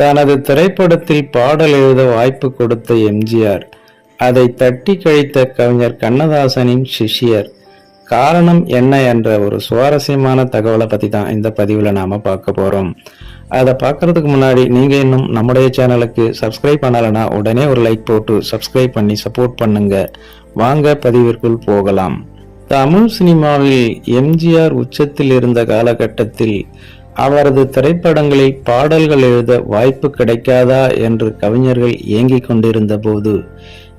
தனது திரைப்படத்தில் பாடல் எழுத வாய்ப்பு கொடுத்த எம்ஜிஆர் அதை தட்டி கழித்த கவிஞர் கண்ணதாசனின் சிஷ்யர். காரணம் என்ன என்ற ஒரு சுவாரஸ்யமான தகவலை பற்றி தான் இந்த பதிவில் நாம பார்க்க போறோம். அதை பார்க்கறதுக்கு முன்னாடி நீங்கள் இன்னும் நம்முடைய சேனலுக்கு சப்ஸ்கிரைப் பண்ணலைன்னா உடனே ஒரு லைக் போட்டு சப்ஸ்கிரைப் பண்ணி சப்போர்ட் பண்ணுங்க. வாங்க பதிவிற்குள் போகலாம். தமிழ் சினிமாவில் எம்ஜிஆர் உச்சத்தில் இருந்த காலகட்டத்தில் அவரது திரைப்படங்களில் பாடல்கள் எழுத வாய்ப்பு கிடைக்காதா என்று கவிஞர்கள் ஏங்கிக் கொண்டிருந்த போது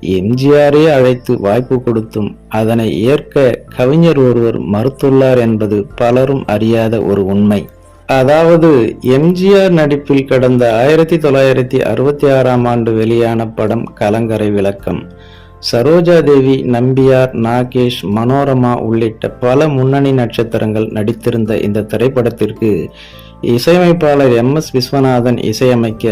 எம்ஜிஆரே அழைத்து வாய்ப்பு கொடுத்தும் அதனை ஏற்க கவிஞர் ஒருவர் மறுத்துள்ளார் என்பது பலரும் அறியாத ஒரு உண்மை. அதாவது எம்ஜிஆர் நடிப்பில் கடந்த ஆயிரத்தி தொள்ளாயிரத்தி அறுபத்தி ஆறாம் ஆண்டு வெளியான படம் கலங்கரை விளக்கம். சரோஜா தேவி நம்பியார் நாகேஷ் மனோரமா உள்ளிட்ட பல முன்னணி நட்சத்திரங்கள் நடித்திருந்த இந்த திரைப்படத்திற்கு இசையமைப்பாளர் எம். எஸ். விஸ்வநாதன் இசையமைக்க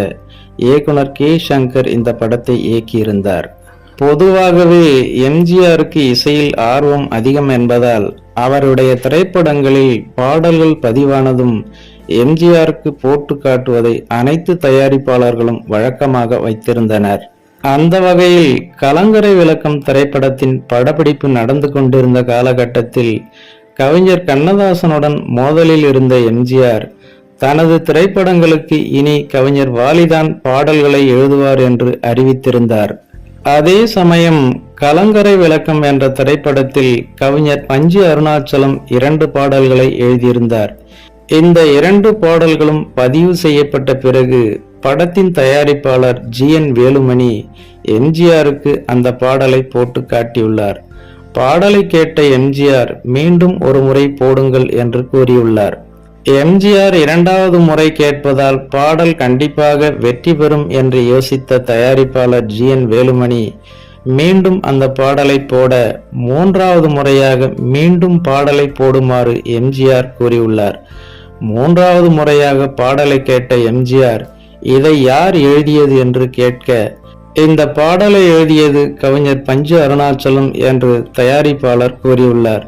இயக்குனர் கே. சங்கர் இந்த படத்தை இயக்கியிருந்தார். பொதுவாகவே எம்ஜிஆருக்கு இசையில் ஆர்வம் அதிகம் என்பதால் அவருடைய திரைப்படங்களில் பாடல்கள் பதிவானதும் எம்ஜிஆருக்கு போட்டு காட்டுவதை அனைத்து தயாரிப்பாளர்களும் வழக்கமாக வைத்திருந்தனர். அந்த வகையில் கலங்கரை விளக்கம் திரைப்படத்தின் படப்பிடிப்பு நடந்து கொண்டிருந்த காலகட்டத்தில் கவிஞர் கண்ணதாசனுடன் மோதலில் இருந்த எம்ஜிஆர் தனது திரைப்படங்களுக்கு இனி கவிஞர் வாலிதான் பாடல்களை எழுதுவார் என்று அறிவித்திருந்தார். அதே சமயம் கலங்கரை விளக்கம் என்ற திரைப்படத்தில் கவிஞர் பஞ்சு அருணாச்சலம் இரண்டு பாடல்களை எழுதியிருந்தார். இந்த இரண்டு பாடல்களும் பதிவு செய்யப்பட்ட பிறகு படத்தின் தயாரிப்பாளர் ஜி என் வேலுமணி எம்ஜிஆருக்கு அந்த பாடலை போட்டு காட்டியுள்ளார். பாடலை கேட்ட எம்ஜிஆர் மீண்டும் ஒரு முறை போடுங்கள் என்று கூறியுள்ளார். எம்ஜிஆர் இரண்டாவது முறை கேட்பதால் பாடல் கண்டிப்பாக வெற்றி பெறும் என்று யோசித்த தயாரிப்பாளர் ஜி என் வேலுமணி மீண்டும் அந்த பாடலை போட மூன்றாவது முறையாக மீண்டும் பாடலை போடுமாறு எம்ஜிஆர் கூறியுள்ளார். மூன்றாவது முறையாக பாடலை கேட்ட எம்ஜிஆர் இதை யார் எழுதியது என்று கேட்க இந்த பாடலை எழுதியது கவிஞர் பஞ்சு அருணாச்சலம் என்று தயாரிப்பாளர் கூறியுள்ளார்.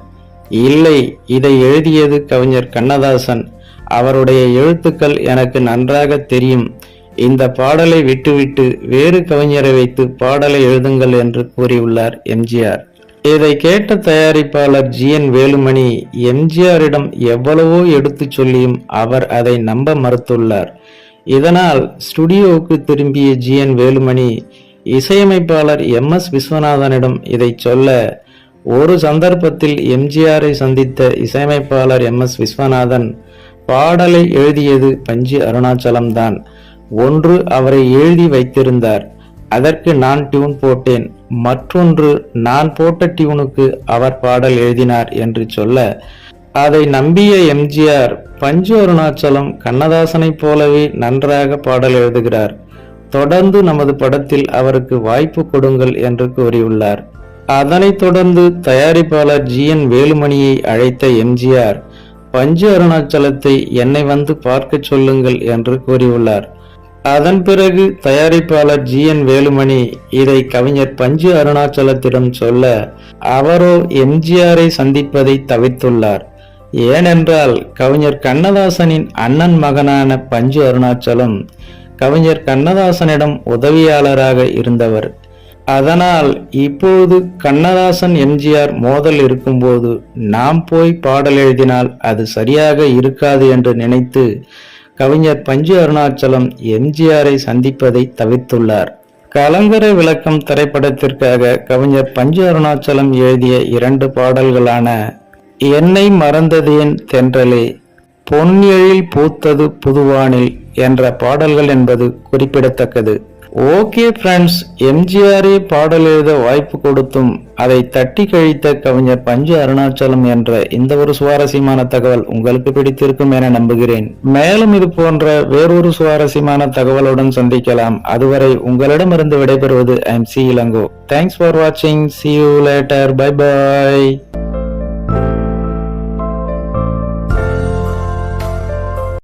இல்லை இதை எழுதியது கவிஞர் கண்ணதாசன். அவருடைய எழுத்துக்கள் எனக்கு நன்றாக தெரியும். இந்த பாடலை விட்டுவிட்டு வேறு கவிஞரை வைத்து பாடலை எழுதுங்கள் என்று கூறியுள்ளார் எம்ஜிஆர். இதை கேட்ட தயாரிப்பாளர் ஜி. என். வேலுமணி எம்ஜிஆரிடம் எவ்வளவோ எடுத்துச் சொல்லியும் அவர் அதை நம்ப மறுத்துள்ளார். இதனால் ஸ்டுடியோவுக்கு திரும்பிய ஜி என் வேலுமணி இசையமைப்பாளர் எம். எஸ். விஸ்வநாதனிடம் இதை சொல்ல ஒரு சந்தர்ப்பத்தில் எம்ஜிஆரை சந்தித்த இசையமைப்பாளர் எம். எஸ். விஸ்வநாதன் பாடலை எழுதியது பஞ்சு அருணாச்சலம் தான் ஒன்று அவரை எழுதி வைத்திருந்தார். அதற்கு நான் டியூன் போட்டேன். மற்றொன்று நான் போட்ட டியூனுக்கு அவர் பாடல் எழுதினார் என்று சொல்ல அதை நம்பிய எம்ஜிஆர் பஞ்சு அருணாச்சலம் கண்ணதாசனைப் போலவே நன்றாக பாடல் எழுதுகிறார். தொடர்ந்து நமது படத்தில் அவருக்கு வாய்ப்பு கொடுங்கள் என்று கூறியுள்ளார். அதனைத் தொடர்ந்து தயாரிப்பாளர் ஜி. என். வேலுமணியை அழைத்த எம்ஜிஆர் பஞ்சு அருணாச்சலத்தை என்னை வந்து பார்க்க சொல்லுங்கள் என்று கூறியுள்ளார். அதன் பிறகு தயாரிப்பாளர் ஜி. என். வேலுமணி இதை கவிஞர் பஞ்சு அருணாச்சலத்திடம் சொல்ல அவரோ எம்ஜிஆரை சந்திப்பதை தவிர்த்துள்ளார் ஏனென்றால் கவிஞர் கண்ணதாசனின் அண்ணன் மகனான பஞ்சு அருணாச்சலம் கவிஞர் கண்ணதாசனிடம் உதவியாளராக இருந்தவர். அதனால் இப்போது கண்ணதாசன் எம்ஜிஆர் மோதல் இருக்கும்போது நாம் போய் பாடல் எழுதினால் அது சரியாக இருக்காது என்று நினைத்து கவிஞர் பஞ்சு அருணாச்சலம் எம்ஜிஆரை சந்திப்பதை தவிர்த்துள்ளார். கலங்கரை விளக்கம் திரைப்படத்திற்காக கவிஞர் பஞ்சு அருணாச்சலம் எழுதிய இரண்டு பாடல்களான என்னை மறந்ததேன் தென்றலே பொன்னியழில் பூத்தது புதுவானில் என்ற பாடல்கள் என்பது குறிப்பிடத்தக்கது. ஓகே ஃப்ரெண்ட்ஸ் எம்ஜிஆரே பாடல் எழுத வாய்ப்பு கொடுத்தும் அதை தட்டி கழித்த கவிஞர் பஞ்சு அருணாச்சலம் என்ற இந்த ஒரு சுவாரஸ்யமான தகவல் உங்களுக்கு பிடித்திருக்கும் என நம்புகிறேன். மேலும் இது போன்ற வேறொரு சுவாரஸ்யமான தகவலுடன் சந்திக்கலாம். அதுவரை உங்களிடமிருந்து விடைபெறுவது I M C Ilango. Thanks for வாட்சிங் see you later bye bye